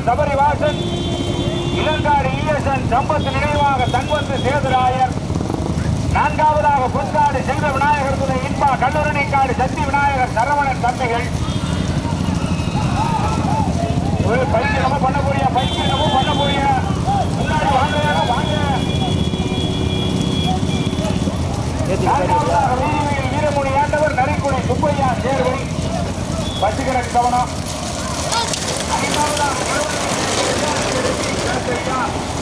வீரன் சபரிவாசன் இளங்காடு ஈயசன் சம்பத்து நினைவாக தன்வந்து சேதுராயர். நான்காவதாக பொன்காடு செல்வ விநாயகர் துணை இன்பா கல்லூரணிக்காடு சக்தி விநாயகர் சரவணன் தந்தைகள். ஒரு பயிற்சினமும் பண்ணக்கூடிய பயிற்சினமும் பண்ணக்கூடிய. முன்னாடி வாங்க வாங்க. வீரமணி ஆண்டவர் நரிக்குடி சுப்பையா சேர்வை பசுகரன் கவனம் Good job.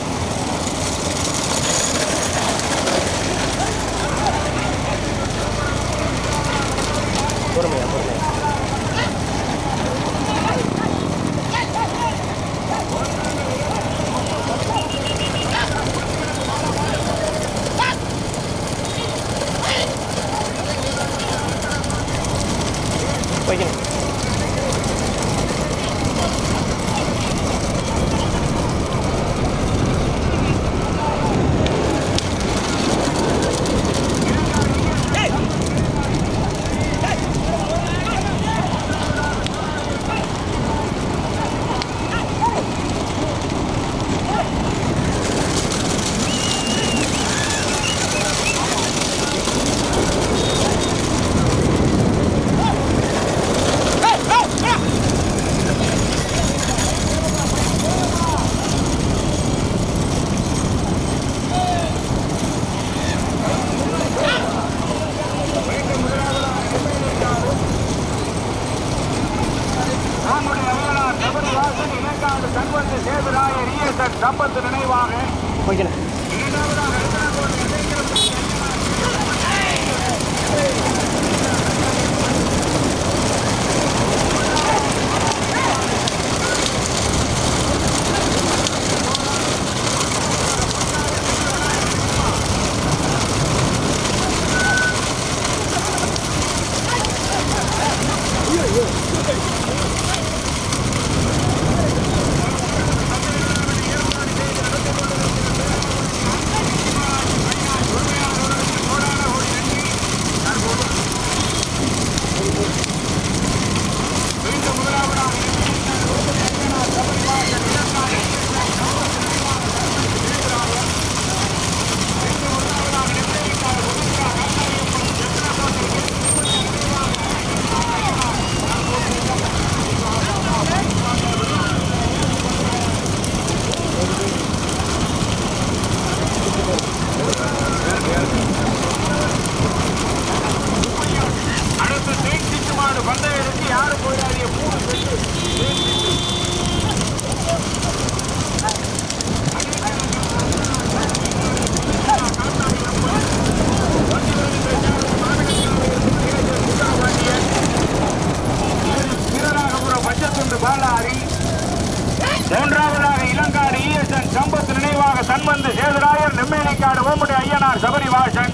ஐயனார் வாசன்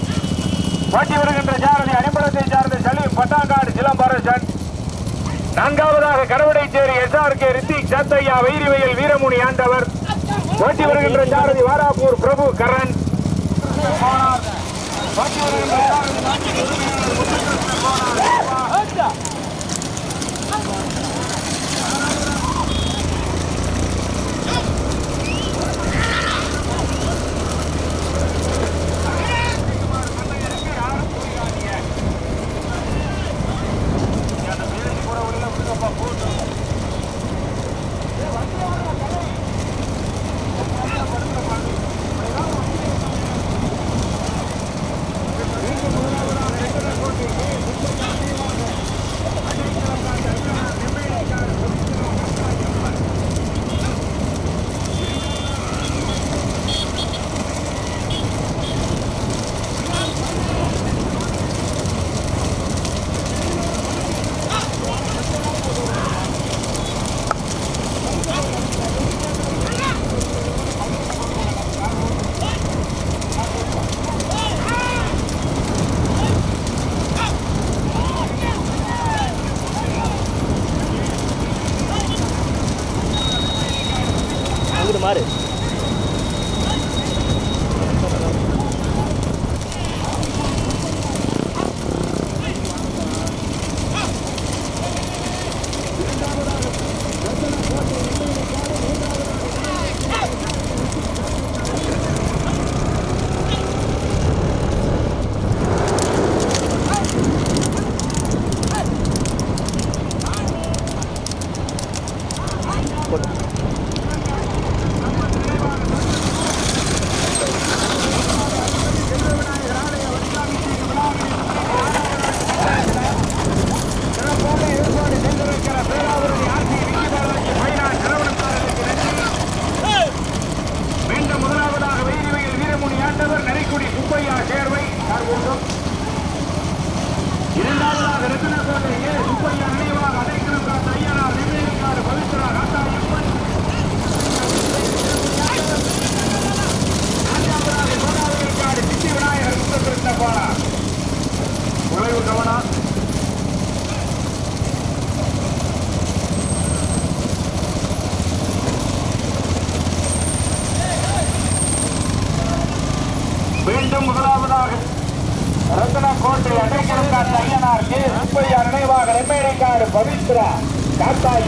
ஓட்டி வருகின்ற ஜாரதி அனிம்பலத்தை சார்ந்த சலீம் பட்டாங்காடு சிலம்பரசன். நான்காவதாக கடவுடைச்சேரி எஸ்ஆர்கே ரித்திக் சத்தையா வைரிவையில் வீரமுனி ஆண்டவர். ஓட்டி வருகின்ற சாரதி வாராப்பூர் பிரபு கரண். ஓட்டி வருகின்ற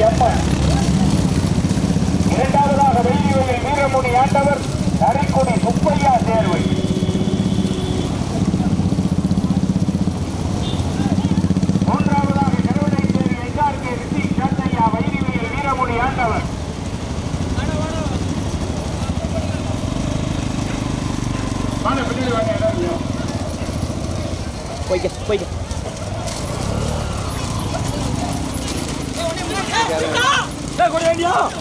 காத்தாய் இரண்டாவதாக வெள்ளியோயில் வீரமுடி ஆண்டவர் நரிக்குடி சுப்பையா தேர்வு. மூன்றாவதாக கருவடை சேரி ரிஷி காத்தையா வைரிவியல் வீரமுடி ஆண்டவர் வாங்க வாங்க எல்லாரும்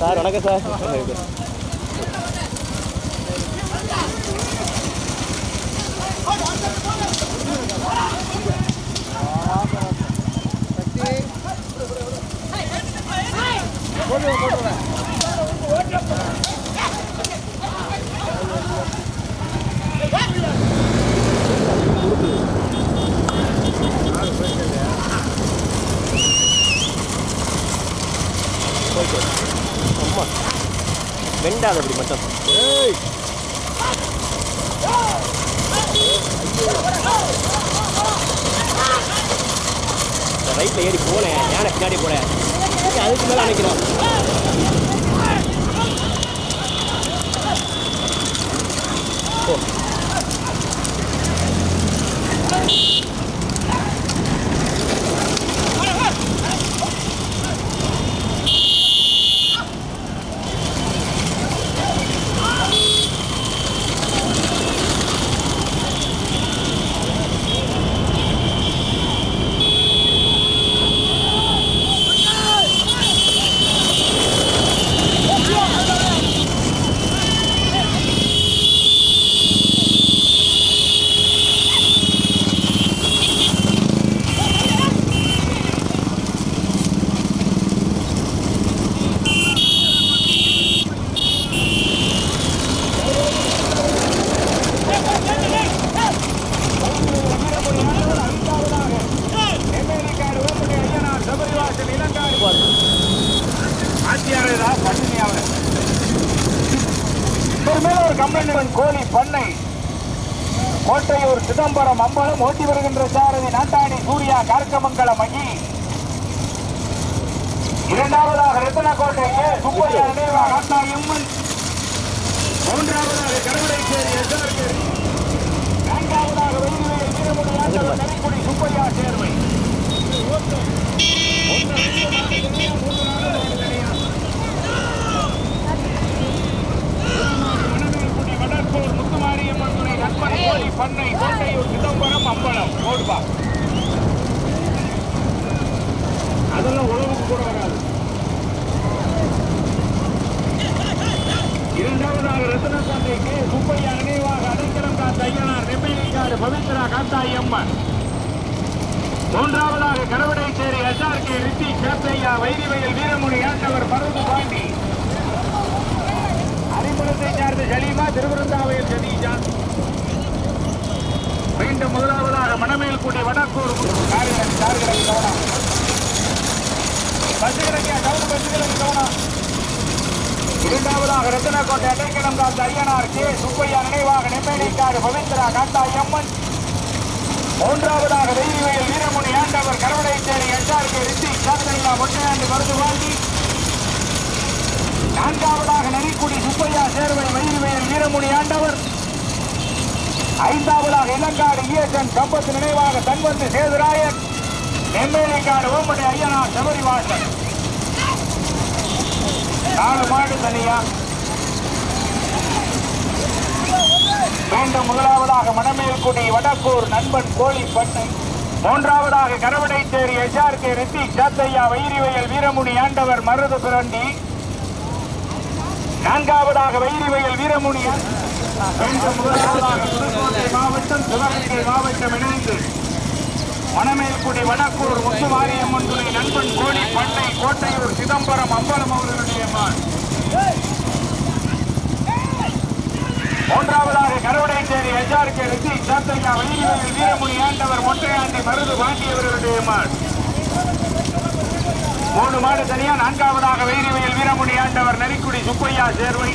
சார் வணக்கம் சார். அம்மா வெண்டாத அப்படி மட்டும் ரைட்டில் ஏறி போனேன் யானை பின்னாடி போனேன். அதுக்கு மேலே நினைக்கிறோம் ஓ நெம்மேலிக்காடு ஓமடி ஐயனார் சபரிவாசல் இளங்காடு ஆட்சியாளரா பட்டினியாளர் ஒரு மேல ஒரு கம்பெனிவன் கோழி பண்ணை கோட்டையூர் சிதம்பரம் அம்பலம் ஓட்டி வருகின்ற சாரதி நாட்டாணி சூர்யா கார்க்கமங்கலம் மகி. இரண்டாவதாக ரத்தனக்கோட்டை ஏ. சுப்பையா நினைவா நாட்டாயம்மன் மூன்றாவதாக கருவடைச்சேரி எஸ்ஆர்கே நான்காவதாக கனிக்குடி சுப்பையா சேர்வை வடக்கூர் முத்துமாரியம்மன் துணை நண்பன் கோழி பண்ணை கோட்டையூர் சிதம்பரம் அம்பலம் ஓடுபா அதெல்லாம் உழவுக்கு கூட வராது. இரண்டாவதாக ரத்னசாமிக்கு சுப்பையா நினைவாக அடைக்கலம் காத்த ஐயனார் நெம்மேலிக்காடு பவித்ரா காத்தாய் அம்மன் மூன்றாவதாக கரவடைச்சேரி எஸ்ஆர்கே ரித்தி கேப்பையா வைரிவயல் வீரமுனி ஆண்டவர் பருது பாண்டி. அறிமுகத்தை சார்ந்த ஜலீமா திருவிருந்தாவையில் சதீஜா மீண்டும் முதலாவதாக மணமேல்குடி வடக்கூர் காரியம் கார்களை கவனம் பசுகளுக்கு கவுன் பசுகளுக்கு கவனம் இரண்டாவதாக ரத்தனக்கோட்டை அடைக்கலம் காத்த ஐயனார் கே சுப்பையா நினைவாக நெம்மேலிக்காடு பவித்ரா காத்தாய் எம்மன் மூன்றாவதாக வெயிலிவயல் வீரமுனி ஆண்டவர் கரவடைச்சேரி எஸ்ஆர்கே ரித்தி சாத்தனிலா மொட்டையாண்டு மருந்து வாங்கி நான்காவதாக நரிக்குடி சுப்பையா சேர்வை வெயிலிவயல் வீரமுனி ஆண்டவர். ஐந்தாவது முருகேசன் கம்பத்து நினைவாக தன்வந்து சேதுராயன் நெம்மேலிக்காடு ஓம்படி ஐயனார் சபரிவாசன். நாலு மாடு தனியா? மீண்டும் முதலாவதாக மணமேல்குடி வடக்கூர் நண்பன் கோழி பண்ணை மூன்றாவதாக கரவடைச்சேரி எஸ்ஆர்கே ரித்திக் சாத்தையா வைரிவயல் வீரமுனி ஆண்டவர் மருது பிரண்டி. நான்காவதாக வைரிவயல் வீரமுனி மாவட்டம் சிவகங்கை மாவட்டம் இணைந்து மணமேல்குடி வடக்கூர் முத்துமாரியம்மன் துணை நண்பன் கோடி பண்ணை கோட்டையூர் சிதம்பரம் அம்பலம் அவர்களுடைய மூன்றாவதாக கருவடைச்சேரி எச்ஆர்கே வெற்றி சாத்தையா வள்ளிவேல் வீரமணி ஆண்டவர் மொட்டையாண்டி மருது வாங்கியவர்களுடைய மான் மூணு மாடு தனியா நான்காவதாக வைரிவேல் வீரமணி ஆண்டவர் நரிக்குடி சுப்பையா சேர்வை.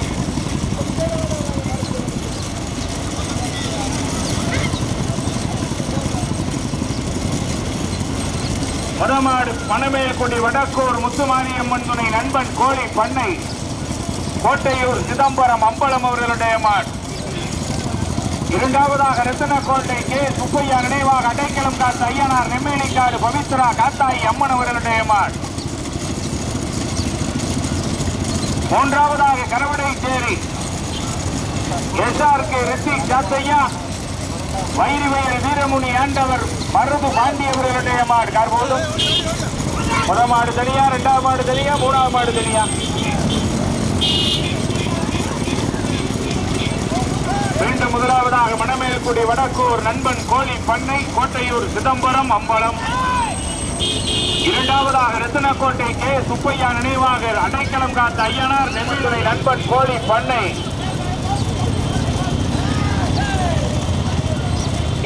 முதமாடு பனமேல்குடி வடக்கூர் முத்துமாரியம்மன் துணை நண்பன் கோழி பண்ணை கோட்டையூர் சிதம்பரம் அம்பலம் அவர்களுடைய மாடு. இரண்டாவதாக ரத்தனக்கோட்டை கே. சுப்பையா நினைவாக அடைக்கலம் காத்த ஐயனார் நெம்மேலிக்காடு பவித்ரா காத்தாயி அம்மன் அவர்களுடைய மாடு. மூன்றாவதாக கரவடைச்சேரி எஸ்ஆர்கே ரித்திக் சாத்தையா வைரிவயல் வீரமுனி ஆண்டவர் மருது பாண்டியவர்களுடைய மாடு கார் போதும். முதல் மாடு தனியா இரண்டாவது மாடு தனியா மூணாவது மாடு தனியா? மீண்டும் முதலாவதாக மணமேல்குடி வடக்கூர் நண்பன் கோழி பண்ணை கோட்டையூர் சிதம்பரம் அம்பலம். இரண்டாவதாக ரத்தினக்கோட்டை கே சுப்பையா நினைவாக அடைக்கலம் காத்த ஐயனார் நெல்லித்துறை நண்பன் கோழி பண்ணை.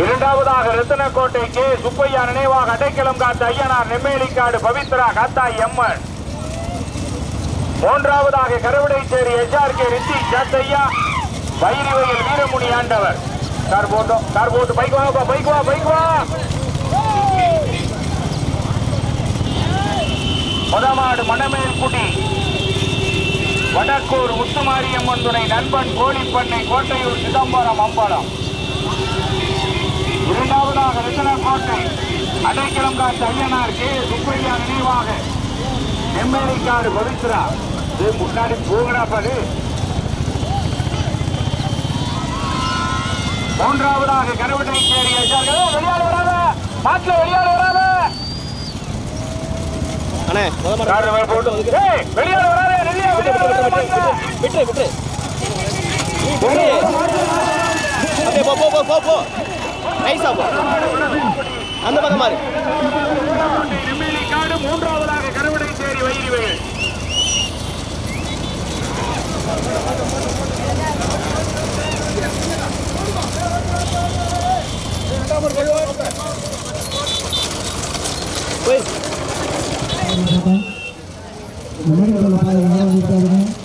இரண்டாவதாக ரத்தினக்கோட்டை கே. சுப்பையா நினைவாக அடைக்கலம் காத்த ஐயனார் நெம்மேலிக்காடு பவித்ரா காத்தாய் அம்மன். மூன்றாவதாக கருவடைச்சேரி எச்ஆர்கே ரித்தி சாத்தையா வைரிவயல் வீரமுனி ஆண்டவர். கார் போட்டோம் கார் போட்டு பைக் வா பைக் வா பைக் வா. முதமாடு மணமேல்குடி வடக்கூர் முத்துமாரியம்மன் துணை நண்பன் கோழிப்பண்ணை கோட்டையூர் சிதம்பரம் அம்பலம். இரண்டாவதாக ரத்தனக்கோட்டை அடைக்கலம் காத்த ஐயனார் கே. சுப்பையா நினைவாக. நெம்மேலிக்காடு பவித்ரா. இது முன்னாடி போகடா பாரு மூன்றாவதாக கருவட்டை சேரி வெளியாடு வராத. மாட்டில் வெளியாடு வராத. வெளியாடு வராத. விட்டு விட்டு அப்படியே போ போ போ போ. நைஸா போ அந்த பக்கம் மாறு மூன்றாவதாக கருவடை சேரி வைரிவயல் போய் ஒன்றாவது